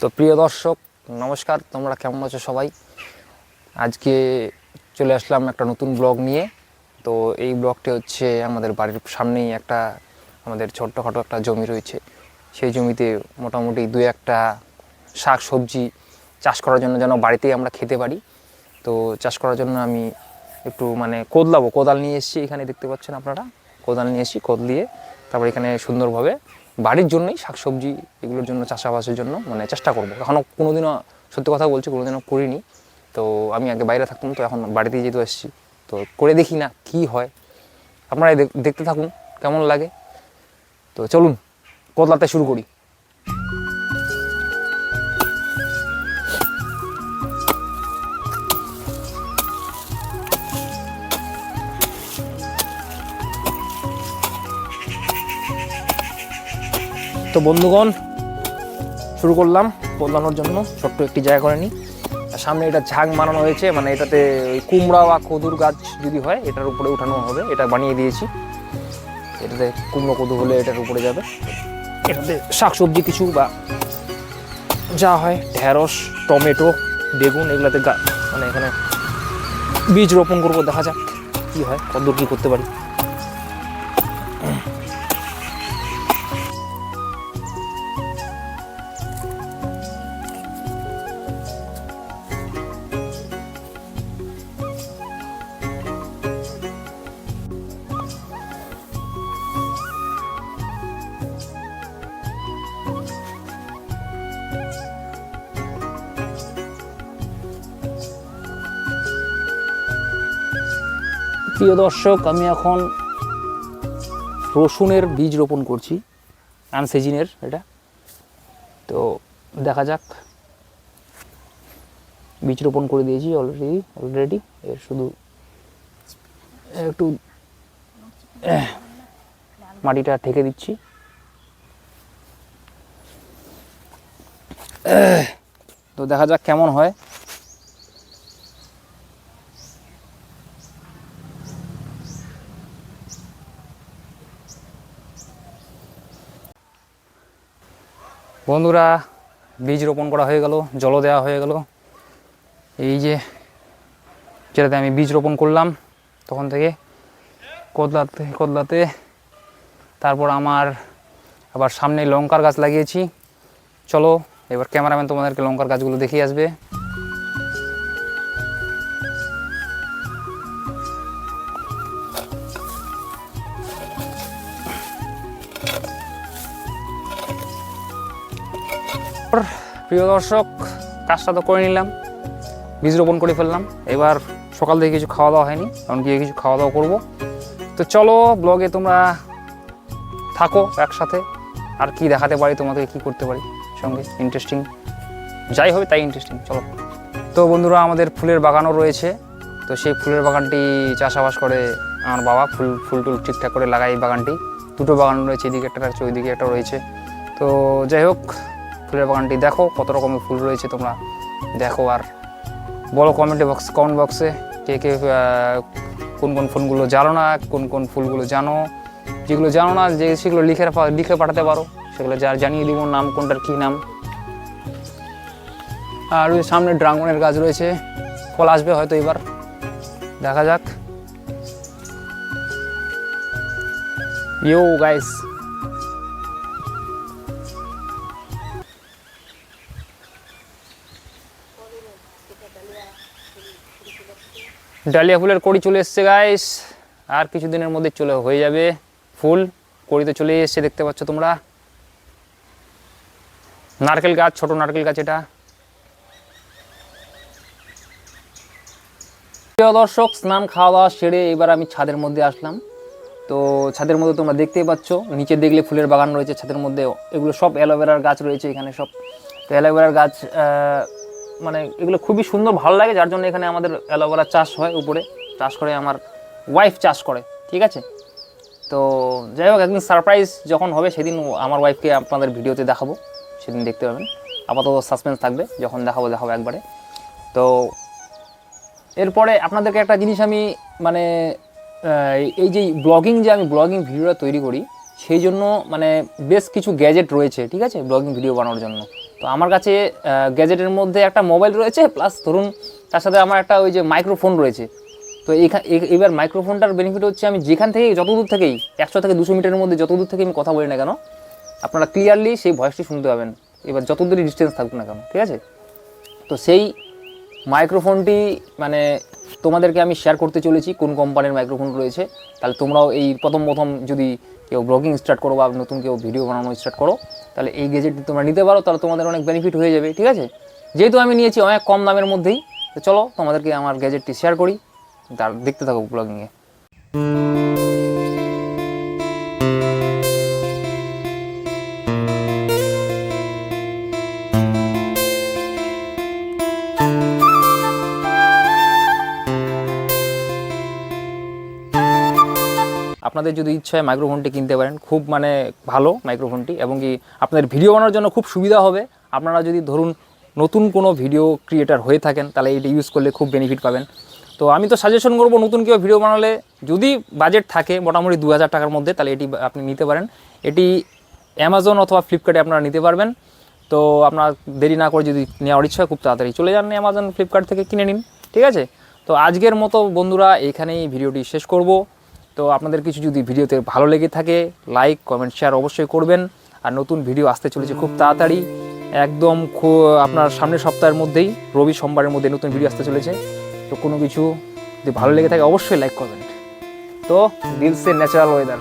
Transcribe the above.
তো প্রিয় দর্শক, নমস্কার, তোমরা কেমন আছো সবাই? আজকে চলে আসলাম একটা নতুন ব্লগ নিয়ে। তো এই ব্লগটি হচ্ছে আমাদের বাড়ির সামনেই একটা, আমাদের ছোট্টখাটো একটা জমি রয়েছে। সেই জমিতে মোটামুটি দু একটা শাক সবজি চাষ করার জন্য যেন বাড়িতেই আমরা খেতে পারি। তো চাষ করার জন্য আমি একটু মানে কোদলাবো কোদাল নিয়ে এসেছি, এখানে দেখতে পাচ্ছেন আপনারা। কোদাল নিয়ে এসি দিয়ে তারপর এখানে সুন্দরভাবে বাড়ির জন্যই শাকসবজি এগুলোর জন্য চাষাবাসের জন্য মানে চেষ্টা করব। এখনও কোনোদিনও সত্যি কথা বলছি, কোনোদিনও করিনি। তো আমি আগে বাইরে থাকতাম, তো এখন বাড়িতেই যেহেতু এসেছি, তো করে দেখি না কি হয়। আপনারা দেখতে থাকুন, কেমন লাগে। তো চলুন, কোদলাতে শুরু করি। তো বন্ধুগণ, শুরু করলাম বদলানোর জন্য। ছোট্ট একটি জায়গা করে নিই। সামনে এটা ঝাঁক বানানো হয়েছে মানে এটাতে ওই কুমড়া বা কদুর গাছ যদি হয়, এটার উপরে উঠানো হবে। এটা বানিয়ে দিয়েছি। এটাতে কুমড়ো কদু হলে এটার উপরে যাবে। এটাতে শাকসবজি কিছু বা যা হয়, ঢেঁড়স, টমেটো, বেগুন, এগুলাতে মানে এখানে বীজ রোপণ করব, দেখা যাক কী হয় কত কী করতে পারি। প্রিয় দর্শক, আমি এখন রসুনের বীজ রোপণ করছি, আনসিজিনের এটা। তো দেখা যাক। বীজ রোপণ করে দিয়েছি অলরেডি অলরেডি এর শুধু একটু মাটিটা ঠেকে দিচ্ছি। তো দেখা যাক কেমন হয়। বন্ধুরা, বীজ রোপণ করা হয়ে গেল, জল দেওয়া হয়ে গেল। এই যে, যেটাতে আমি বীজ রোপণ করলাম, তখন থেকে কদলাতে কদলাতে, তারপর আমার আবার সামনে লঙ্কার গাছ লাগিয়েছি। চলো, এবার ক্যামেরাম্যান তোমাদেরকে লঙ্কার গাছগুলো দেখিয়ে আসবে। প্রিয় দর্শক কাজটা তো করে নিলাম, বীজ রোপণ করে ফেললাম। এবার সকাল থেকে কিছু খাওয়া দাওয়া হয়নি, কারণ গিয়ে কিছু খাওয়া দাওয়া করব। তো চলো ব্লগে তোমরা থাকো একসাথে, আর কি দেখাতে পারি, তোমাদেরকে কি করতে পারি, সঙ্গে ইন্টারেস্টিং যাই হবে তাই ইন্টারেস্টিং চলো। তো বন্ধুরা, আমাদের ফুলের বাগানও রয়েছে। তো সেই ফুলের বাগানটি চাষাবাস করে আমার বাবা। ফুল ফুল টুল ঠিকঠাক করে লাগায় এই বাগানটি। দুটো বাগান রয়েছে, এদিকে একটা রয়েছে, ওইদিকে একটা রয়েছে। তো যাই হোক ফুলের বাগানটি দেখো, কত রকমের ফুল রয়েছে তোমরা দেখো আর বলো কমেন্ট বক্স কমেন্ট বক্সে কে কে কোন কোন ফুলগুলো জানো না, কোন কোন ফুলগুলো জানো, যেগুলো জানো না, যে সেগুলো লিখে লিখে পাঠাতে পারো, সেগুলো যার জানিয়ে দিব, নাম কোনটার কী নাম। আর ওই সামনে ড্রাগনের গাছ রয়েছে, ফল আসবে হয়তো এবার, দেখা যাক। ইউ গাইস ডালিয়া ফুলের কড়ি চলে এসছে গাইস আর কিছুদিনের মধ্যে চলে হয়ে যাবে ফুল। কড়িতে চলে এসছে, দেখতে পাচ্ছ তোমরা। নারকেল গাছ, ছোট নারকেল গাছ এটা। প্রিয় দর্শক, স্নান খাওয়া দাওয়া সেরে এবার আমি ছাদের মধ্যে আসলাম। তো ছাদের মধ্যে তোমরা দেখতেই পাচ্ছ, নিচে দেখলে ফুলের বাগান রয়েছে ছাদের মধ্যে। এগুলো সব অ্যালোভেরার গাছ রয়েছে এখানে সব। তো অ্যালোভেরার গাছ মানে এগুলো খুবই সুন্দর, ভালো লাগে, যার জন্য এখানে আমাদের অ্যালোভেরা চাষ হয় উপরে। চাষ করে আমার ওয়াইফ চাষ করে, ঠিক আছে? তো যাই হোক, একদিন সারপ্রাইজ যখন হবে, সেদিন আমার ওয়াইফকে আপনাদের ভিডিওতে দেখাবো, সেদিন দেখতে পাবেন। আপাতত সাসপেন্স থাকবে, যখন দেখাবো দেখাবো একবারে। তো এরপরে আপনাদেরকে একটা জিনিস আমি মানে এই যে ব্লগিং যে আমি ব্লগিং ভিডিওটা তৈরি করি, সেই জন্য মানে বেশ কিছু গ্যাজেট রয়েছে, ঠিক আছে? ব্লগিং ভিডিও বানানোর জন্য। তো আমার কাছে গ্যাজেটের মধ্যে একটা মোবাইল রয়েছে প্লাস ধরুন তার সাথে আমার একটা ওই যে মাইক্রোফোন রয়েছে। তো এইখান এবার মাইক্রোফোনটার বেনিফিট হচ্ছে আমি যেখান থেকেই যত দূর থেকেই, একশো থেকে দুশো মিটারের মধ্যে যত দূর থেকে আমি কথা বলি না কেন, আপনারা ক্লিয়ারলি সেই ভয়েসটি শুনতে পাবেন। এবার যত দূরই ডিস্টেন্স থাকুক না কেন, ঠিক আছে? তো সেই মাইক্রোফোনটি মানে তোমাদেরকে আমি শেয়ার করতে চলেছি কোন কোম্পানির মাইক্রোফোন রয়েছে। তাহলে তোমরাও এই প্রথম প্রথম যদি কেউ ব্লগিং স্টার্ট করো বা নতুন কেউ ভিডিও বানানো স্টার্ট করো, তাহলে এই গেজেটটি তোমরা নিতে পারো, তাহলে তোমাদের অনেক বেনিফিট হয়ে যাবে, ঠিক আছে? যেহেতু আমি নিয়েছি অনেক কম দামের মধ্যেই, তো চলো তোমাদেরকে আমার গ্যাজেটটি শেয়ার করি, তার দেখতে থাকো ব্লগিংয়ে আপনাদের যদি ইচ্ছা হয় মাইক্রোফোনটি কিনতে পারেন, খুব মানে ভালো মাইক্রোফোনটি এবং কি আপনাদের ভিডিও বানানোর জন্য খুব সুবিধা হবে। আপনারা যদি ধরুন নতুন কোনো ভিডিও ক্রিয়েটার হয়ে থাকেন, তাহলে এটা ইউজ করলে খুব বেনিফিট পাবেন। তো আমি তো সাজেশন করব নতুন কেউ ভিডিও বানালে যদি বাজেট থাকে মোটামুটি দু হাজার টাকার মধ্যে, তাহলে এটি আপনি নিতে পারেন। এটি অ্যামাজন অথবা ফ্লিপকার্টে আপনারা নিতে পারবেন। তো আপনার দেরি না করে যদি নেওয়ার ইচ্ছা খুব তাড়াতাড়ি চলে যান অ্যামাজন ফ্লিপকার্ট থেকে কিনে নিন, ঠিক আছে? তো আজকের মতো বন্ধুরা, এখানেই ভিডিওটি শেষ করব। তো আপনাদের কিছু যদি ভিডিওতে ভালো লেগে থাকে লাইক কমেন্ট শেয়ার অবশ্যই করবেন। আর নতুন ভিডিও আসতে চলেছে খুব তাড়াতাড়ি, একদম আপনার সামনের সপ্তাহের মধ্যেই, রবি সোমবারের মধ্যে নতুন ভিডিও আসতে চলেছে। তো কোনো কিছু যদি ভালো লেগে থাকে, অবশ্যই লাইক করবেন তো দিলসে ন্যাচারাল ওয়েদার